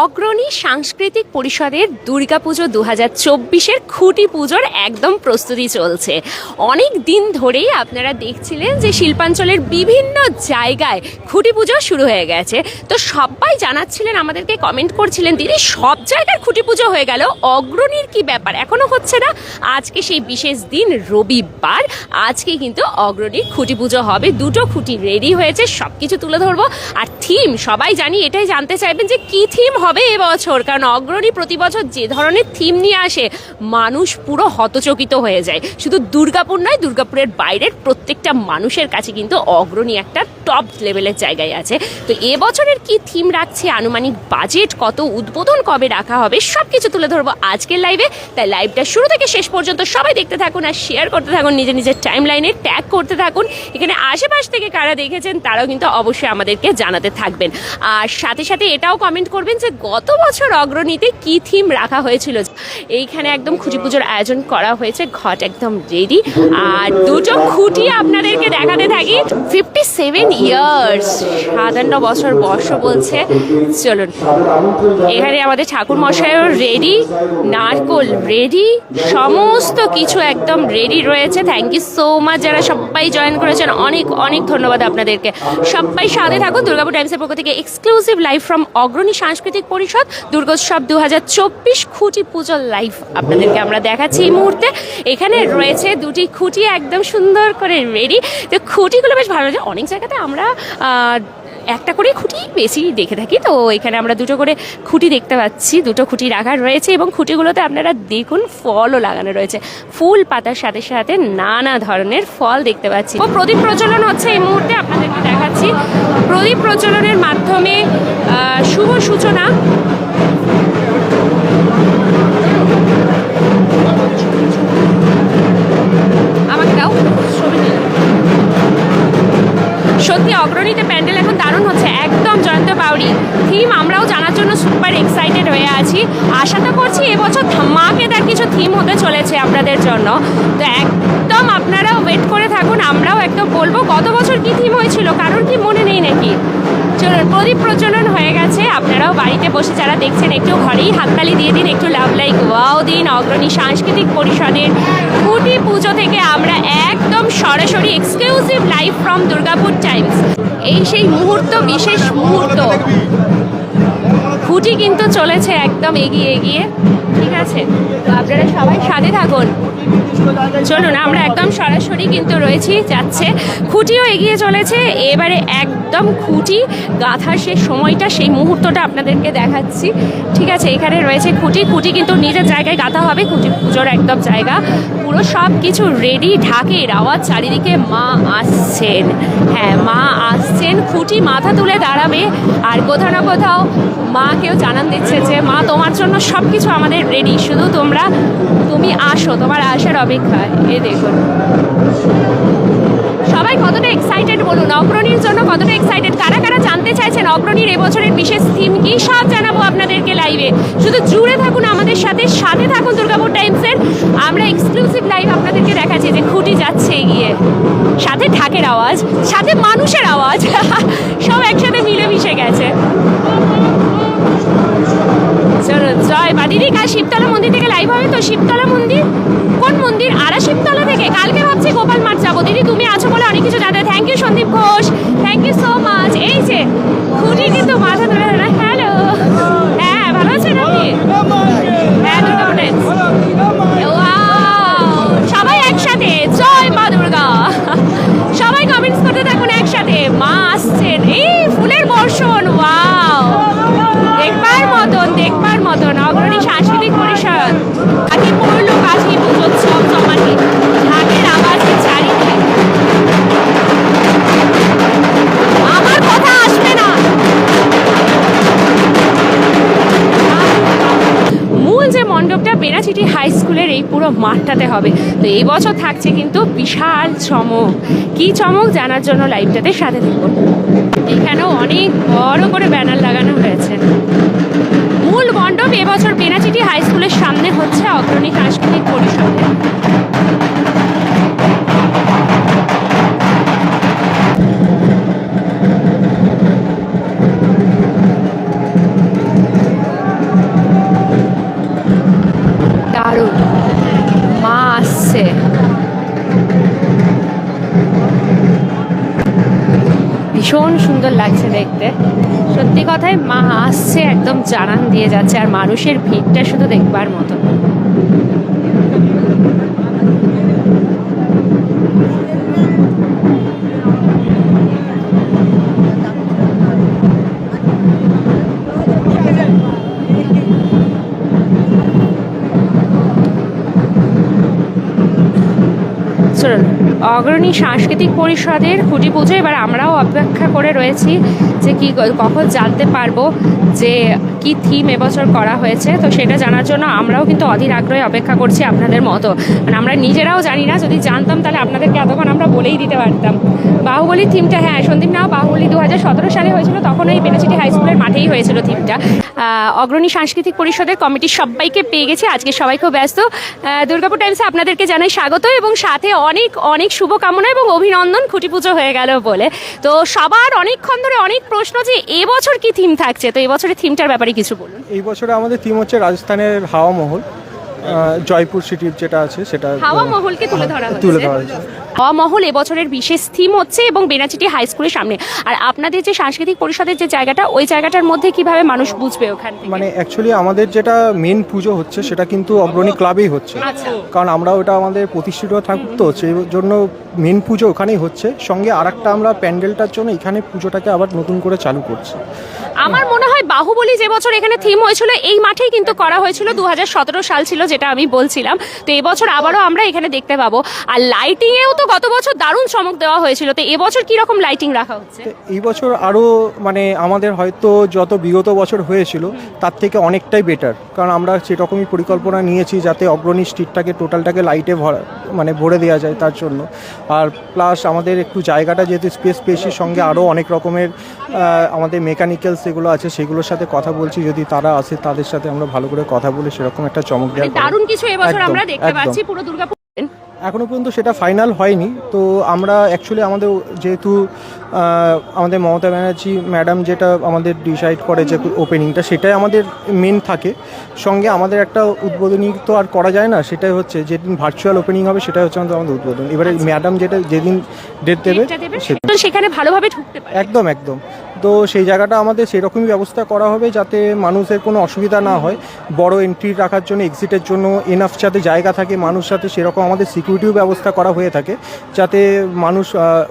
অগ্রণী সাংস্কৃতিক পরিষদের দুর্গাপুজো দু হাজার চব্বিশের খুঁটি পুজোর একদম প্রস্তুতি চলছে। অনেক দিন ধরেই আপনারা দেখছিলেন যে শিল্পাঞ্চলের বিভিন্ন জায়গায় খুঁটি পুজো শুরু হয়ে গেছে। তো সবাই জানাচ্ছিলেন, আমাদেরকে কমেন্ট করছিলেন, দিদি, সব জায়গায় খুঁটি পুজো হয়ে গেল। অগ্রণীর কি ব্যাপার? এখনও হচ্ছে না। আজকে সেই বিশেষ দিন, রবিবার। আজকে কিন্তু অগ্রণীর খুঁটি পুজো হবে। দুটো খুঁটি রেডি হয়েছে সব কিছু তুলে ধরবো। আর থিম সবাই জানি এটাই জানতে চাইবেন যে কি থিম হবে এবছর, কারণ অগ্রণী প্রতি বছর যে ধরনের থিম নিয়ে আসে, মানুষ পুরো হতচকিত হয়ে যায়। শুধু দুর্গাপুর নয়, দুর্গাপুরের বাইরের প্রত্যেকটা মানুষের কাছে কিন্তু অগ্রণী একটা টপ লেভেলের জায়গায় আছে। তো এবছরের কি থিম রাখছে, আনুমানিক বাজেট কত, উদ্বোধন কবে রাখা হবে সব কিছু তুলে ধরবো আজকের লাইভে তাই লাইভটা শুরু থেকে শেষ পর্যন্ত সবাই দেখতে থাকুন আর শেয়ার করতে থাকুন, নিজের নিজের টাইম লাইনে ট্যাগ করতে থাকুন। এখানে আশেপাশ থেকে কারা দেখেছেন, তারাও কিন্তু অবশ্যই আমাদেরকে জানাতে থাকবেন। আর সাথে সাথে এটাও কমেন্ট করবেন যে গত বছর অগ্রণীতে কি থিম রাখা হয়েছিল? এইখানে একদম খুঁটি পুজোর আয়োজন করা হয়েছে, ঘট একদম রেডি আর দুটো খুঁটি আপনাদেরকে দেখাতে থাকি। ফিফটি সেভেন ইয়ার্স সাতান্ন বছর বর্ষ বলছে। চলুন, এখানে আমাদের ঠাকুর মশাইও রেডি নারকোল রেডি সমস্ত কিছু একদম রেডি রয়েছে। থ্যাংক ইউ সো মাচ যারা সবাই জয়েন করেছেন। অনেক অনেক ধন্যবাদ আপনাদেরকে। সবাই সাথে থাকুন দুর্গাপুর টাইমসের পক্ষ থেকে এক্সক্লুসিভ লাইভ ফ্রম অগ্রণী সাংস্কৃতিক পরিষদ, দুর্গোৎসব দু হাজার চব্বিশ খুঁটি পুজোর লাইভ আপনাদেরকে আমরা দেখাচ্ছি এই মুহূর্তে। এখানে রয়েছে দুটি খুঁটি একদম সুন্দর করে রেডি তো খুঁটিগুলো বেশ ভালো লাগে। অনেক জায়গাতে আমরা একটা করে খুঁটি বেশি দেখে থাকি। তো এখানে আমরা দুটো করে খুঁটি দেখতে পাচ্ছি। দুটো খুঁটি রাখা রয়েছে এবং খুঁটিগুলোতে আপনারা দেখুন ফলও লাগানো রয়েছে। ফুল পাতার সাথে সাথে নানা ধরনের ফল দেখতে পাচ্ছি। ও, প্রদীপ প্রচলন হচ্ছে এই মুহূর্তে আপনাদেরকে দেখাচ্ছি। প্রদীপ প্রচলনের মাধ্যমে শুভ সূচনা সত্যি অগ্রণীতে প্যান্ডেল এখন দারুণ হচ্ছে, একদম জয়ন্ত পাউরি থিম আমরাও জানার জন্য সুপার এক্সাইটেড হয়ে আছি। আশা তো করছি এবছর ধামাকেদার কিছু থিম হতে চলেছে আপনাদের জন্য। তো একদম আপনারাও ওয়েট করে থাকুন, আমরাও একদম বলব গত বছর কি থিম হয়েছিল কারণ কি মনে নেই নাকি? চলুন, প্রদীপ প্রচলন হয়ে গেছে আপনারাও বাড়িতে বসে যারা দেখছেন, একটু ঘরেই হাততালি দিয়ে দিন, একটু লাভ লাইক ওয়াও দিন। অগ্রণী সাংস্কৃতিক পরিষদের খুঁটি পুজো থেকে আমরা একদম সরাসরি exclusive live from Durgapur Times এই সেই মুহূর্ত, বিশেষ মুহূর্ত। খুঁটি কিন্তু চলেছে, একদম এগিয়ে এগিয়ে। ঠিক আছে? তো আপনারা সবাই সাথে থাকুন। চলুন, আমরা একদম সরাসরি কিন্তু রয়েছি, যাচ্ছে। খুঁটিও এগিয়ে চলেছে, এবারে একদম খুঁটি গাঁথার সে সময়টা, সেই মুহূর্তটা আপনাদেরকে দেখাচ্ছি। ঠিক আছে, এখানে রয়েছে খুঁটি খুঁটি কিন্তু নিজের জায়গায় গাঁথা হবে, খুঁটি পুজোর একদম জায়গা। পুরো সব কিছু রেডি ঢাকের আওয়াজ, চারিদিকে মা আসছেন। হ্যাঁ মা আসছেন, খুঁটি মাথা তুলে দাঁড়াবে, আর কোথাও না কোথাও মাকেও জানান দিচ্ছে যে, মা, তোমার জন্য সব কিছু আমাদের রেডি শুধু তোমরা, তুমি আসো, তোমার আসার অপেক্ষায়। এ দেখুন। সবাই কতটা এক্সাইটেড বলুন? অগ্রণীর জন্য কতটা এক্সাইটেড কারা কারা জানতে চাইছেন অগ্রণীর এবছরের বিশেষ থিম কি? সব জানাব আপনাদেরকে লাইভে শুধু জুড়ে থাকুন আমাদের সাথে সাথে থাকুন দুর্গাপুর টাইমসের আমরা এক্সক্লুসিভ লাইভ আপনাদেরকে দেখাচ্ছি যে খুঁটি যাচ্ছে এগিয়ে। সাথে ঢাকের আওয়াজ, সাথে মানুষের আওয়াজ। সব একসাথে মিলেমিশে গেছে। চলো জয় বা দিদি, কাল শিবতলা মন্দির থেকে লাইভ হবে তো? শিবতলা মন্দির? কোন মন্দির? আরা শিবতলা থেকে? কালকে ভাবছি গোপাল মাঠ যাব। দিদি, তুমি আছো বলে অনেক কিছু জানতে। Thank you Sandeep Ghosh. মতন অগ্রণী সাংস্কৃতিক পরিষদ মাঠটাতে হবে। তো এই বছর থাকছে কিন্তু বিশাল চমক। কি চমক জানার জন্য লাইভটাতে সাথে থাকব এখানেও অনেক বড় করে ব্যানার লাগানো হয়েছে। মূল মণ্ডপ এবছর বেনাচিটি হাই স্কুলের সামনে হচ্ছে অগ্রণী সাংস্কৃতিক পরিষদে। ভীষণ সুন্দর লাগছে দেখতে। সত্যি কথায় মা আসছে একদম জানান দিয়ে যাচ্ছে আর মানুষের ভিড়টা শুধু দেখবার মতো। অগ্রণী সাংস্কৃতিক পরিষদের খুঁটি পুজো। এবার আমরাও অপেক্ষা করে রয়েছি। যে কি কখন জানতে পারব যে কি থিম এবছর করা হয়েছে, তো সেটা জানার জন্য আমরাও কিন্তু অধীর আগ্রহে অপেক্ষা করছি আপনাদের মতো। মানে আমরা নিজেরাও জানি না, যদি জানতাম তাহলে আপনাদেরকে এতক্ষণ আমরা বলেই দিতে পারতাম। বাহুবলীর থিমটা হ্যাঁ সন্দীপ নাও, বাহুবলী দু সালে হয়েছিল, তখন এই বেনাচিটি হাই স্কুলের মাঠেই হয়েছিল থিমটা অগ্রণী সাংস্কৃতিক পরিষদের কমিটির সবাইকে পেয়ে গেছে, আজকে সবাই খুব ব্যস্ত। দুর্গাপুর টাইমসে আপনাদেরকে জানাই স্বাগত এবং সাথে অনেক অনেক শুভকামনা এবং অভিনন্দন খুঁটি পুজো হয়ে গেল বলে। তো সবার অনেকক্ষণ ধরে অনেক প্রশ্ন যে এবছর কি থিম থাকছে? তো এবছরের থিমটার ব্যাপারে কিছু বলুন। এই বছরে আমাদের থিম হচ্ছে রাজস্থানের হাওয়া মহল। জয়পুর সিটির যেটা আছে সেটা হাওয়া মহলকে তুলে ধরা হয়েছে তুলে ধরা হয়েছে। হাওয়া মহল এবছরের বিশেষ থিম হচ্ছে এবং বেনাচিটি হাই স্কুলের সামনে। আর আপনাদের যে সাংস্কৃতিক পরিষদের যে জায়গাটা ওই জায়গাটার মধ্যে কীভাবে মানুষ বুঝবে ওখান থেকে? মানে অ্যাকচুয়ালি আমাদের যেটা মেন পুজো হচ্ছে সেটা কিন্তু অগ্রণী ক্লাবেই হচ্ছে। আচ্ছা। কারণ আমরা ওটা আমাদের প্রতিষ্ঠিত থাকতো সেই জন্য মেন পুজো ওখানেই হচ্ছে। সঙ্গে আরেকটা আমরা প্যান্ডেলটার জন্য এখানে পুজোটাকে আবার নতুন করে চালু করছি। আমার মনে হয় বাহুবলী যে বছর এখানে থিম হয়েছিল এই মাঠেই কিন্তু করা হয়েছিল। দু হাজার সতেরো সাল ছিল যেটা আমি বলছিলাম তো এবছর আবারও আমরা এখানে দেখতে পাবো। আর লাইটিং এও তো গত বছর দারুণ চমক দেওয়া হয়েছিল তো এবছর কি রকম লাইটিং রাখা হচ্ছে? এই বছর আরও মানে আমাদের হয়তো যত বিগত বছর হয়েছিল তার থেকে অনেকটাই বেটার কারণ আমরা সেরকমই পরিকল্পনা নিয়েছি যাতে অগ্রণী স্ট্রিটটাকে টোটালটাকে লাইটে ভরা মানে ভরে দেওয়া যায় তার জন্য। আর প্লাস আমাদের একটু জায়গাটা যেহেতু স্পেস পেয়েছির সঙ্গে আরও অনেক রকমের আমাদের মেকানিক্যালস সেগুলো আছে সেগুলোর সাথে কথা বলছি। যদি তারা আসে তাদের সাথে আমরা ভালো করে কথা বলে সেরকম একটা চমক মানে দেওয়ার দারুণ কিছু এবছর আমরা দেখতে পাচ্ছি পুরো দুর্গাপুর। এখনও পর্যন্ত সেটা ফাইনাল হয়নি। তো আমরা অ্যাকচুয়ালি আমাদের যেহেতু আমাদের মমতা ব্যানার্জি ম্যাডাম যেটা আমাদের ডিসাইড করে যে ওপেনিংটা সেটাই আমাদের মেন থাকে। সঙ্গে আমাদের একটা উদ্বোধনী তো আর করা যায় না সেটাই হচ্ছে যেদিন ভার্চুয়াল ওপেনিং হবে সেটাই হচ্ছে আমাদের আমাদের উদ্বোধন। এবারে ম্যাডাম যেটা যেদিন ডেট দেবে সেখানে ভালোভাবে ঢুকতে একদম একদম। তো সেই জায়গাটা আমাদের সেরকমই ব্যবস্থা করা হবে যাতে মানুষের কোনো অসুবিধা না হয়। বড় এন্ট্রি রাখার জন্য এক্সিটের জন্য এনাফ যাতে জায়গা থাকে মানুষ সাথে সেরকম আমাদের সিকিউরিটিও ব্যবস্থা করা হয়ে থাকে। যাতে মানুষ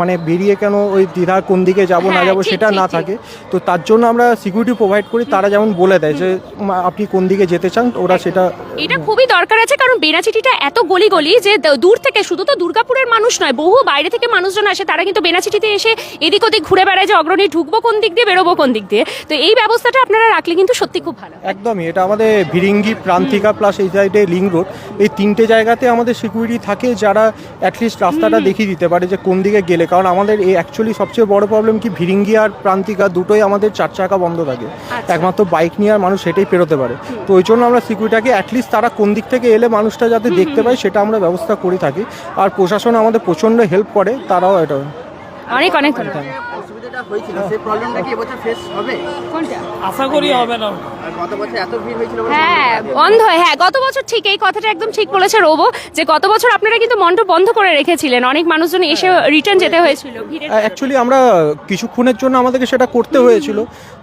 মানে বেরিয়ে কেন ওই দ্বিধা কোন দিকে যাব না হ্যাঁ, যাব সেটা না থাকে। তো তার জন্য আমরা সিকিউরিটি প্রোভাইড করি তারা যেমন বলে দেয় যে আপনি কোন দিকে যেতে চান? ওরা সেটা এটা খুবই দরকার আছে কারণ বেনাচিটিটা এত গলি গলি যে দূর থেকে শুধু তো দুর্গাপুরের মানুষ নয় বহু বাইরে থেকে মানুষজন আসে তারা কিন্তু বেনাচিটিতে এসে এদিক ওদিক ঘুরে বেড়ায় যে অগ্রণী ঢুকবো কোন দিক দিয়ে বেরোবো কোন দিক দিয়ে? তো এই ব্যবস্থাটা আপনারা রাখলে কিন্তু সত্যি খুব ভালো একদমই এটা আমাদের ভিরিঙ্গি প্রান্তিকা প্লাস এই সাইডে লিঙ্ক রোড এই তিনটে জায়গাতে আমাদের সিকিউরিটি থাকে যারা অ্যাটলিস্ট রাস্তাটা দেখিয়ে দিতে পারে যে কোন দিকে গেলে। কারণ আমাদের এই অ্যাকচুয়ালি সবচেয়ে বড় প্রবলেম কি ভিরিঙ্গি আর প্রান্তিকা দুটোই আমাদের চার চাকা বন্ধ থাকে। আচ্ছা। একমাত্র বাইক নিয়ে আর মানুষ সেটাই পেরোতে পারে। তো ওই জন্য আমরা সিকিউরিটিটাকে অ্যাটলিস্ট তারা কোন দিক থেকে এলে মানুষটা যাতে দেখতে পায় সেটা আমরা ব্যবস্থা করে থাকি। আর প্রশাসন আমাদের প্রচণ্ড হেল্প করে তারাও এটা অনেক অনেক ধন্যবাদ। অসুবিধাটা হয়েছিল সেই প্রবলেমটা কি এবছর ফেস হবে? কোনটা? আশা করি হবে না। গত বছর এত ভিড় হয়েছিল হ্যাঁ বন্ধ হয় হ্যাঁ গত বছর ঠিক এই কথাটা একদম ঠিক বলেছে রোবো যে গত বছর আপনারা কিন্তু মণ্ডপ বন্ধ করে রেখেছিলেন অনেক মানুষজন এসে রিটার্ন যেতে হয়েছিল অ্যাকচুয়ালি আমরা কিছুক্ষণের জন্য আমাদেরকে সেটা করতে হয়েছিল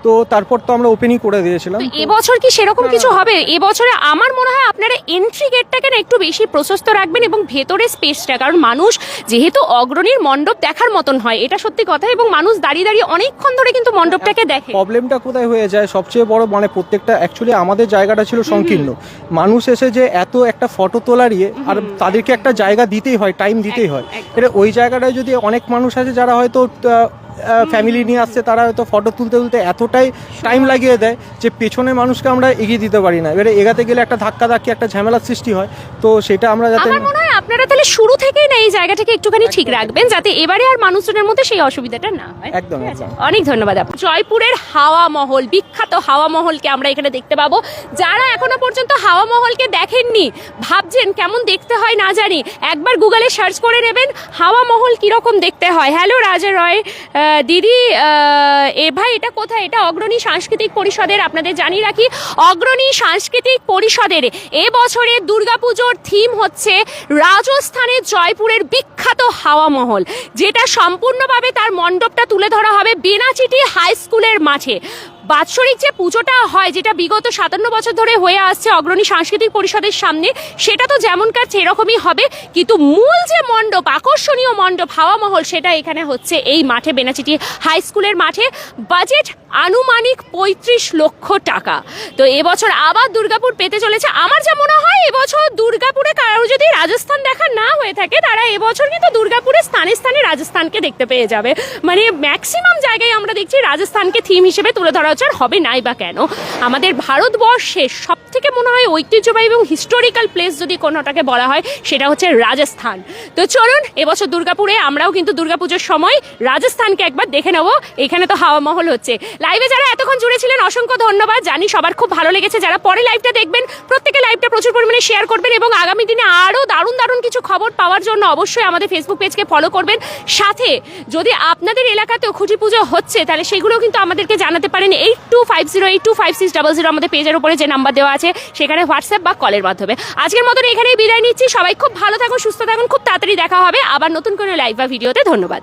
তো তারপর তো আমরা ওপেনই করে দিয়েছিলাম এবছর কি সেরকম কিছু হবে? এবছরে আমার মনে হয় আপনারা এন্ট্রি গেটটাকে না একটু বেশি প্রশস্ত রাখবেন এবং ভেতরে স্পেসটা কারণ মানুষ যেহেতু অগ্রণীর মণ্ডপ দেখার মতন হয় এটা সত্যি কথা এবং মানুষ দাঁড়িয়ে দাঁড়িয়ে অনেকক্ষণ ধরে কিন্তু মণ্ডপটাকে দেখে। প্রবলেমটা কোথায় হয়ে যায়? সবচেয়ে বড় মানে প্রত্যেকটা অ্যাকচুয়ালি আমাদের জায়গাটা ছিল সংকীর্ণ। মানুষ এসে যে এত একটা ফটো তোলার ইয়ে আর তাদেরকে একটা জায়গা দিতেই হয় টাইম দিতেই হয়। এটা ওই জায়গাটায় যদি অনেক মানুষ আছে যারা হয়তো ফ্যামিলি নিয়ে আসছে তারা হয়তো ফটো তুলতে তুলতে এতটাই টাইম লাগিয়ে দেয় যে পেছনে মানুষকে আমরা এগিয়ে দিতে পারি না। এবারে এগাতে গেলে একটা ধাক্কা ধাক্কি একটা ঝামেলার সৃষ্টি হয়। তো সেটা আমরা যাতে হয় আপনারা তাহলে শুরু থেকেই না এই জায়গাটাকে একটুখানি ঠিক রাখবেন যাতে এবারে আর মানুষজনের মধ্যে সেই অসুবিধাটা না হয়। একদম। অনেক ধন্যবাদ জয়পুরের হাওয়া মহল বিখ্যাত হাওয়া মহলকে আমরা এখানে দেখতে পাবো। যারা এখনও পর্যন্ত হাওয়া মহলকে দেখেননি ভাবছেন কেমন দেখতে হয় না জানি একবার গুগলে সার্চ করে নেবেন হাওয়া মহল কীরকম দেখতে হয়। হ্যালো রাজা রয়। দিদি এ ভাই এটা কোথায়? এটা অগ্রণী সাংস্কৃতিক পরিষদের আপনাদের জানিয়ে রাখি অগ্রণী সাংস্কৃতিক পরিষদের এ বছরের দুর্গাপুজোর থিম হচ্ছে রাজ রাজস্থানের জয়পুরের বিখ্যাত হাওয়া মহল, যেটা সম্পূর্ণভাবে তার মণ্ডপটা তুলে ধরা হবে বেনাচিটি হাই স্কুলের মাঠে। বাৎসরিক যে পুজোটা হয়, যেটা বিগত সাতান্ন বছর ধরে হয়ে আসছে অগ্রণী সাংস্কৃতিক পরিষদের সামনে, সেটা তো যেমন যেমনকার সেরকমই হবে। কিন্তু মূল যে মণ্ডপ, আকর্ষণীয় মণ্ডপ, হাওয়া মহল, সেটা এখানে হচ্ছে এই মাঠে, বেনাচিটি হাই স্কুলের মাঠে। বাজেট আনুমানিক পঁয়ত্রিশ লক্ষ টাকা। তো এবছর আবার দুর্গাপুর পেতে চলেছে। আমার যা মনে হয়, এবছর দুর্গাপুরে কারও যদি রাজস্থান দেখা না হয়ে থাকে, তারা এবছর কিন্তু দুর্গাপুরে স্থানে স্থানে রাজস্থানকে দেখতে পেয়ে যাবে। মানে ম্যাক্সিমাম জায়গায় আমরা দেখছি রাজস্থানকে থিম হিসেবে তুলে ধরা আর হবে নাই বা কেন? আমাদের ভারতবর্ষে সব থেকে মনে হয় ঐতিহ্যবাহী এবং হিস্টোরিক্যাল প্লেস যদি কোনোটাকে বলা হয়, সেটা হচ্ছে রাজস্থান। তো চলুন, এবছর দুর্গাপুরে আমরাও কিন্তু দুর্গাপুজোর সময় রাজস্থানকে একবার দেখে নেব। এখানে তো হাওয়া মহল হচ্ছে। লাইভে যারা এতক্ষণ জুড়ে ছিলেন, অসংখ্য ধন্যবাদ। জানি সবার খুব ভালো লেগেছে। যারা পরে লাইভটা দেখবেন, প্রত্যেকে লাইভটা পরিমাণে শেয়ার করবেন এবং আগামী দিনে আরও দারুণ দারুণ কিছু খবর পাওয়ার জন্য অবশ্যই আমাদের ফেসবুক পেজকে ফলো করবেন। সাথে যদি আপনাদের এলাকাতেও খুঁটি পুজো হচ্ছে, তাহলে সেগুলো কিন্তু আমাদেরকে জানাতে পারেন। Eight two five zero eight two five six zero আমাদের পেজের উপরে যে নাম্বার দেওয়া আছে, সেখানে হোয়াটসঅ্যাপ বা কলের মাধ্যমে। আজকের মতন এখানেই বিদায় নিচ্ছি। সবাই খুব ভালো থাকুন, সুস্থ থাকুন, খুব তাড়াতাড়ি দেখা হবে। আবার নতুন কোনো লাইভ বা ভিডিওতে ধন্যবাদ।